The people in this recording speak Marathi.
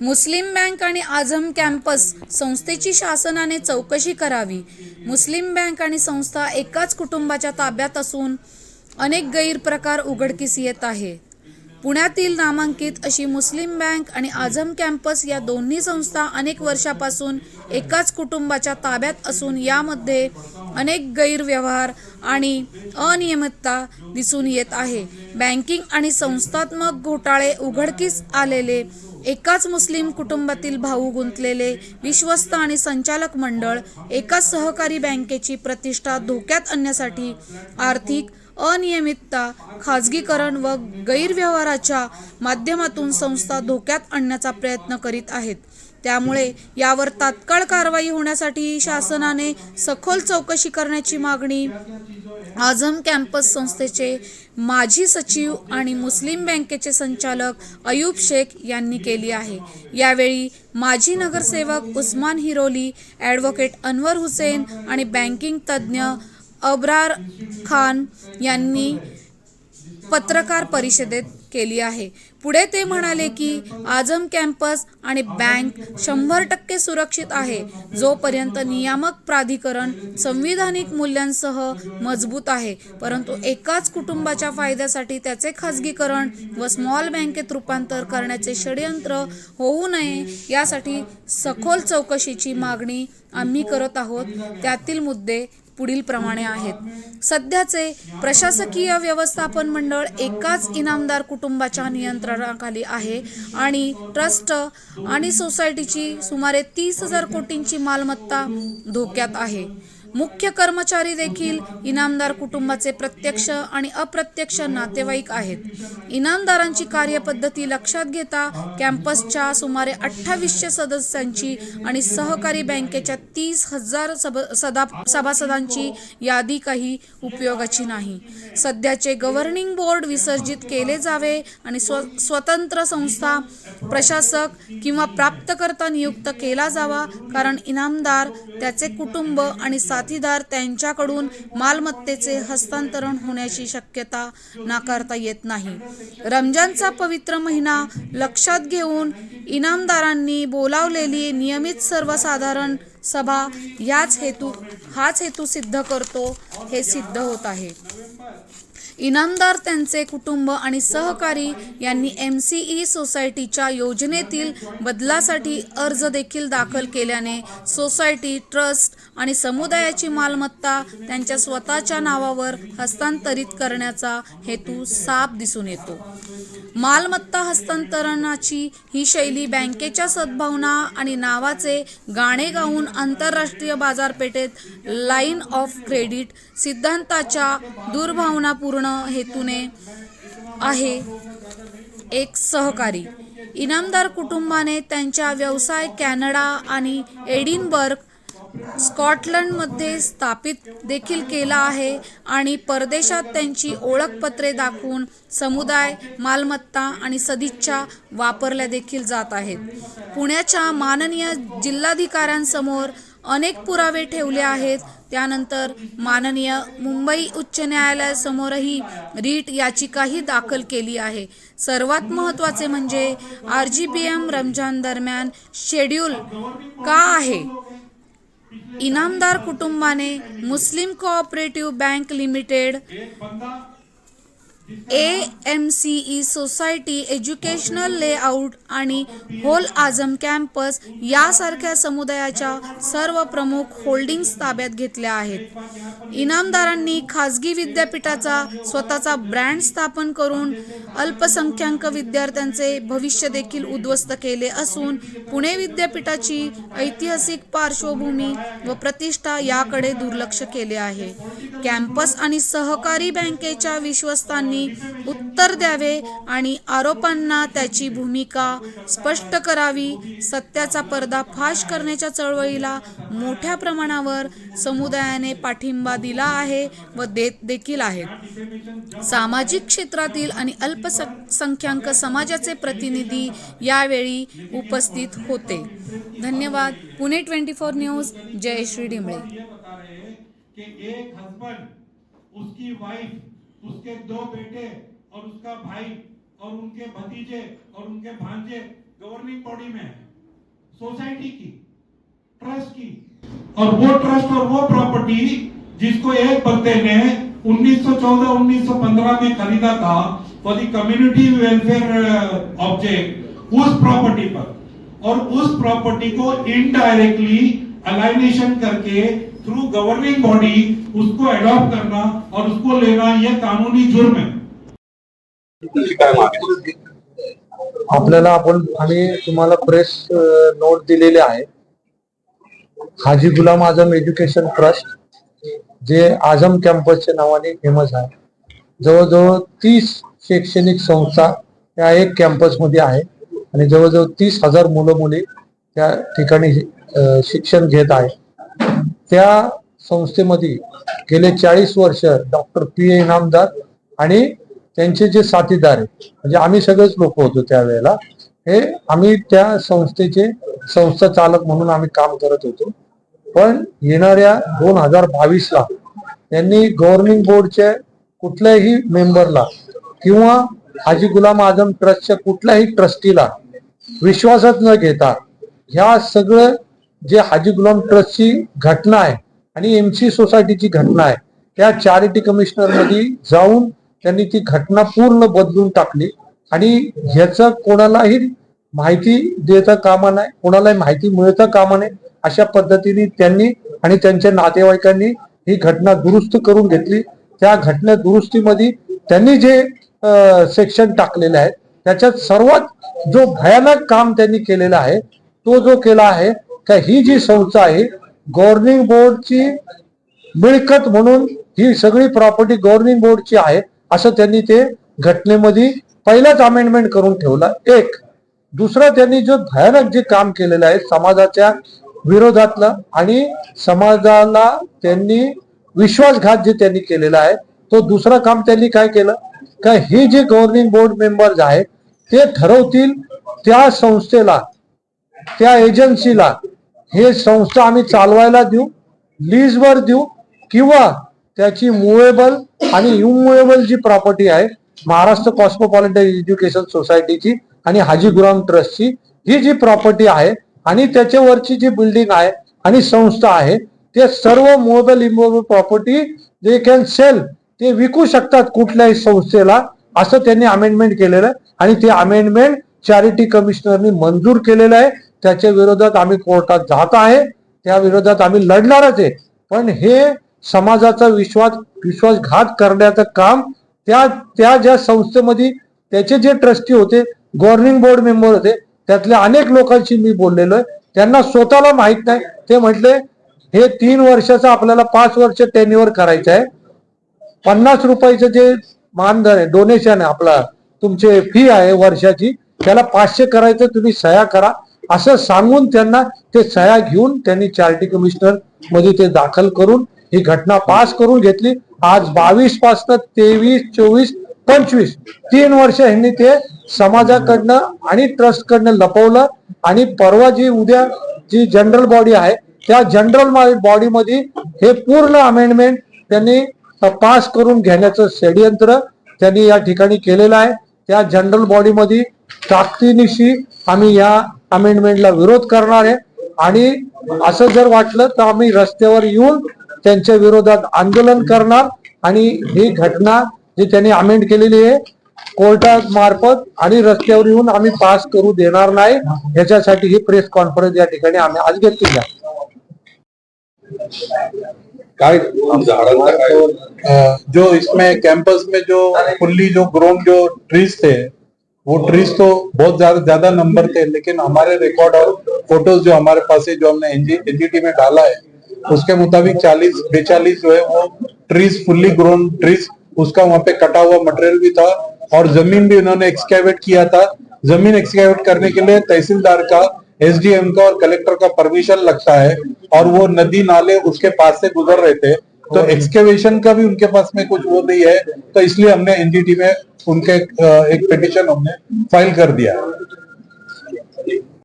मुस्लिम बँक आणि आझम कॅम्पस संस्थेची शासनाने चौकशी करावी. मुस्लिम बँक आणि संस्था एकाच कुटुंबाच्या ताब्यात असून अनेक गैरप्रकार उघडकीस येत आहे. पुण्यातील नामांकित अशी मुस्लिम बँक आणि आझम कॅम्पस या दोन्ही संस्था अनेक वर्षापासून एकाच कुटुंबाच्या ताब्यात असून यामध्ये अनेक गैरव्यवहार आणि अनियमितता दिसून येत आहे. बँकिंग आणि संस्थात्मक घोटाळे उघडकीस आलेले एकाच मुस्लिम कुटुंबातील भाऊ गुंतलेले विश्वस्त आणि संचालक मंडळ एकाच सहकारी बँकेची प्रतिष्ठा धोक्यात आणण्यासाठी आर्थिक अनियमितता खाजगीकरण व गैरव्यवहाराच्या माध्यमातून संस्था धोक्यात आणण्याचा प्रयत्न करीत आहेत. त्यामुळे यावर तात्काळ कारवाई होण्यासाठी शासनाने सखोल चौकशी करण्याची मागणी आझम कॅम्पस संस्थेचे माजी सचिव आणि मुस्लिम बँकेचे संचालक अयूब शेख यांनी केली आहे. यावेळी माजी नगरसेवक उस्मान हिरोली ॲडव्होकेट अनवर हुसेन आणि बँकिंग तज्ज्ञ अब्रार खान यांनी पत्रकार परिषदेत केली आहे. पुढे ते म्हणाले की आझम कॅम्पस आणि बँक शंभर टक्के सुरक्षित आहे जोपर्यंत नियामक प्राधिकरण संविधानिक मूल्यांसह मजबूत आहे परंतु एकाच कुटुंबाच्या फायद्यासाठी त्याचे खाजगीकरण व स्मॉल बँकेत रूपांतर करण्याचे षडयंत्र होऊ नये यासाठी सखोल चौकशीची मागणी आम्ही करत आहोत. त्यातील मुद्दे पुढील प्रमाणे आहेत. सध्याचे प्रशासकीय व्यवस्थापन मंडळ एकाच इनामदार कुटुंबाच्या नियंत्रणाखाली आहे आणि ट्रस्ट आणि सोसायटीची सुमारे तीस हजार कोटींची मालमत्ता धोक्यात आहे. मुख्य कर्मचारी देखील इनामदार कुटुंबाचे प्रत्यक्ष आणि अप्रत्यक्ष नातेवाईक आहेत. इनामदारांची कार्यपद्धती लक्षात घेता कॅम्पसच्या सुमारे अठ्ठावीसशे सदस्यांची आणि सहकारी बँकेच्या तीस हजार सब सदा सभासदांची यादी काही उपयोगाची नाही. सध्याचे गव्हर्निंग बोर्ड विसर्जित केले जावे आणि स्व स्वतंत्र संस्था प्रशासक किंवा प्राप्तकर्ता नियुक्त केला जावा कारण इनामदार त्याचे कुटुंब आणि सा साथीदार त्यांच्याकडून मालमत्तेचे हस्तांतरण होण्याची शक्यता नाकारता येत नाही. रमजानचा पवित्र महिना लक्षात घेऊन इनामदारांनी बोलावलेली नियमित सर्वसाधारण सभा याच हेतू हाच हेतू सिद्ध करतो हे सिद्ध होत आहे. इनामदार त्यांचे कुटुंब आणि सहकारी यांनी एम सी ई सोसायटीच्या योजनेतील बदलासाठी अर्ज देखील दाखल केल्याने सोसायटी ट्रस्ट आणि समुदायाची मालमत्ता त्यांच्या स्वतःच्या नावावर हस्तांतरित करण्याचा हेतू साफ दिसून येतो. मालमत्ता हस्तांतरणाची ही शैली बँकेच्या सद्भावना आणि नावाचे गाणे गाऊन आंतरराष्ट्रीय बाजारपेठेत लाईन ऑफ क्रेडिट सिद्धांताच्या दुर्भावनापूर्ण हेतूने आहे. एक सहकारी. इनामदार कुटुंबाने त्यांच्या व्यवसाय कॅनडा आणि एडिनबर्ग स्कॉटलंडमध्ये स्थापित देखील केला आहे आणि परदेशात त्यांची ओळखपत्रे दाखवून समुदाय मालमत्ता आणि सदिच्छा वापरल्या देखील जात आहेत. पुण्याच्या माननीय जिल्हाधिकाऱ्यांसमोर अनेक पुरावे ठेवले आहेत. त्यानंतर माननीय मुंबई उच्च न्यायालयासमोरही रीट याचिकाही दाखल केली आहे. सर्वात महत्त्वाचे म्हणजे R G B M Ramzan दरम्यान शेड्यूल का आहे? इनामदार कुटुंबाने Muslim cooperative bank limited A M C E society educational layout आणि होल आझम कॅम्पस यासारख्या समुदायाच्या सर्व प्रमुख होल्डिंग्स ताब्यात घेतल्या आहेत. इनामदारांनी खाजगी विद्यापीठाचा स्वतःचा ब्रँड स्थापन करून अल्पसंख्याक विद्यार्थ्यांचे भविष्य देखील उद्ध्वस्त केले असून पुणे विद्यापीठाची ऐतिहासिक पार्श्वभूमी व प्रतिष्ठा याकडे दुर्लक्ष केले आहे. कॅम्पस आणि सहकारी बँकेच्या विश्वस्तांनी उत्तर द्यावे आणि आरोपांना त्याची भूमिका स्पष्ट करावी सत्याचा पर्दा फाश करण्याच्या चळवळीला मोठ्या प्रमाणावर समुदायाने पाठिंबा दिला आहे व देत देखील आहेत. सामाजिक क्षेत्रातील आणि अल्पसंख्याक समाजाचे प्रतिनिधी यावेळी उपस्थित होते. धन्यवाद. Pune twenty four news. जय श्री डिंबळे. कि एक हस्बैंड उसकी वाइफ उसके दो बेटे और उसका भाई और उनके भतीजे और उनके भांजे गवर्निंग बॉडी में है। सोसाइटी की ट्रस्ट की। और वो ट्रस्ट और वो प्रॉपर्टी जिसको एक बंदे ने 1914-1915 में खरीदा था for the community welfare object use property पर। और उस प्रॉपर्टी को इनडायरेक्टली अलाइनेशन करके थ्रू गवर्निंग बॉडी उसको एडॉप्ट करना और उसको लेना यह कानूनी जुर्म है। आपल्याला आपण आम्ही तुम्हाला प्रेस नोट दिलेले आहे. हाजी गुलाम आझम एज्युकेशन ट्रस्ट जे आझम कॅम्पसच्या नावाने फेमस आहे. जवळजवळ तीस शैक्षणिक संस्था या एक कॅम्पसमध्ये आहे. आणि जवळजवळ तीस हजार मुलं मुली त्या ठिकाणी शिक्षण घेत आहे त्या संस्थेमध्ये गेले चाळीस वर्ष डॉक्टर पी ए इनामदार आणि त्यांचे जे साथीदार आहेत म्हणजे आम्ही सगळेच लोक होतो त्यावेळेला हे आम्ही त्या संस्थेचे संस्था चालक म्हणून आम्ही काम करत होतो. पण येणाऱ्या दोन हजार बावीस ला त्यांनी गव्हर्निंग बोर्डच्या कुठल्याही मेंबरला किंवा हाजी गुलाम आझम ट्रस्टच्या कुठल्याही ट्रस्टीला विश्वासात न घेता ह्या सगळं जे हाजी गुलाम ट्रस्टची घटना आहे आणि एमसी सोसायटीची घटना आहे त्या चॅरिटी कमिशनरमध्ये जाऊन त्यांनी ती घटना पूर्ण बदलून टाकली. आणि ह्याचं कोणालाही माहिती देता कामा नाही कोणालाही माहिती मिळता कामा नये अशा पद्धतीने त्यांनी आणि त्यांच्या नातेवाईकांनी ही घटना दुरुस्त करून घेतली. त्या घटना दुरुस्तीमध्ये त्यांनी जे सेक्शन टाकलेले आहेत त्याच्यात सर्वात जो भयानक काम त्यांनी केलेला आहे तो जो केला आहे तर ही जी संस्था आहे गव्हर्निंग बोर्डची मिळकत म्हणून ही सगळी प्रॉपर्टी गव्हर्निंग बोर्डची आहे असं त्यांनी ते घटनेमध्ये पहिलाच अमेंडमेंट करून ठेवला. एक दुसरं त्यांनी जो भयानक जे काम केलेलं आहे समाजाच्या विरोधातलं आणि समाजाला त्यांनी विश्वासघात जे त्यांनी केलेला आहे तो दुसरं काम त्यांनी काय केलं? का हे जे गव्हर्निंग बोर्ड मेंबर्स आहेत ते ठरवतील त्या संस्थेला त्या एजन्सीला हे संस्था आम्ही चालवायला देऊ लीजवर देऊ किंवा त्याची मुवेबल आणि इमुवेबल जी प्रॉपर्टी आहे महाराष्ट्र कॉस्मोपॉलिटन एज्युकेशन सोसायटीची आणि हाजी गुराम ट्रस्टची ही जी प्रॉपर्टी आहे आणि त्याच्यावरची जी बिल्डिंग आहे आणि संस्था आहे ते सर्व मुवेबल इमुवेबल प्रॉपर्टी जे कॅन सेल ते विकू शकतात कुठल्याही संस्थेला असं त्यांनी अमेंडमेंट केलेलं आहे. आणि ते अमेंडमेंट चॅरिटी कमिशनरनी मंजूर केलेलं आहे. त्याच्या विरोधात आम्ही कोर्टात जात आहे त्या विरोधात आम्ही लढणारच आहे. पण हे समाजाचा विश्वास विश्वासघात करण्याचं काम त्या त्या ज्या संस्थेमध्ये त्याचे जे ट्रस्टी होते गव्हर्निंग बोर्ड मेंबर होते त्यातल्या अनेक लोकांशी मी बोललेलो आहे. त्यांना स्वतःला माहीत नाही. ते म्हटले हे तीन वर्षाचं आपल्याला पाच वर्ष टेन्युअर करायचं आहे. पन्नास रुपयाचं जे मानधन आहे डोनेशन आहे आपला तुमचे फी आहे वर्षाची त्याला पाचशे करायचं तुम्ही सह्या करा. असं सांगून त्यांना ते सह्या घेऊन त्यांनी चार्टी कमिशनरमध्ये ते दाखल करून ही घटना पास करून घेतली. आज बावीस पासन तेवीस चोवीस पंचवीस तीन वर्ष ह्यांनी ते समाजाकडनं आणि ट्रस्टकडनं लपवलं. आणि परवा जी उद्या जी जनरल बॉडी आहे त्या जनरल बॉडीमध्ये हे पूर्ण अमेंडमेंट त्यांनी पास करून घेण्याचं षडयंत्र त्यांनी या ठिकाणी केलेलं आहे. त्या जनरल बॉडीमध्ये ताकदीनिशी आम्ही या अमेंडमेंटला विरोध करणार आहे. आणि असं जर वाटलं तर आम्ही रस्त्यावर येऊन त्यांच्या विरोधात आंदोलन करणार. आणि ही घटना जी त्यांनी अमेंड केलेली आहे कोर्टात मार्फत आणि रस्त्यावर येऊन आम्ही पास करू देणार नाही. याच्यासाठी ही प्रेस कॉन्फरन्स या ठिकाणी आम्ही आज घेतलेली आहे. काय? जो इसमें कैंपस में जो फुल्ली जो ग्रोन जो ट्रीज थे वो ट्रीज तो बहुत ज़्यादा ज़्यादा नंबर थे, लेकिन हमारे रिकॉर्ड और फ़ोटोज़ जो हमारे पास है, जो हमने एनजीटी में डाला है, उसके मुताबिक 40 बेचालीस जो है, वो ट्रीज फुल्ली ग्रोन ट्रीज उसका वहाँ पे कटा हुआ मटेरियल भी था और ज़मीन भी उन्होंने एक्सकेवेट किया था। ज़मीन एक्सकेवेट करने के लिए तहसीलदार का एसडीएम का और कलेक्टर का परमिशन लगता है और वो नदी नाले उसके पास से गुजर रहे थे। तो एक्सकेवेशन का भी उनके पास में कुछ वो नहीं है तो इसलिए हमने एनजीटी में उनके एक पिटिशन हमने फाइल कर दिया। है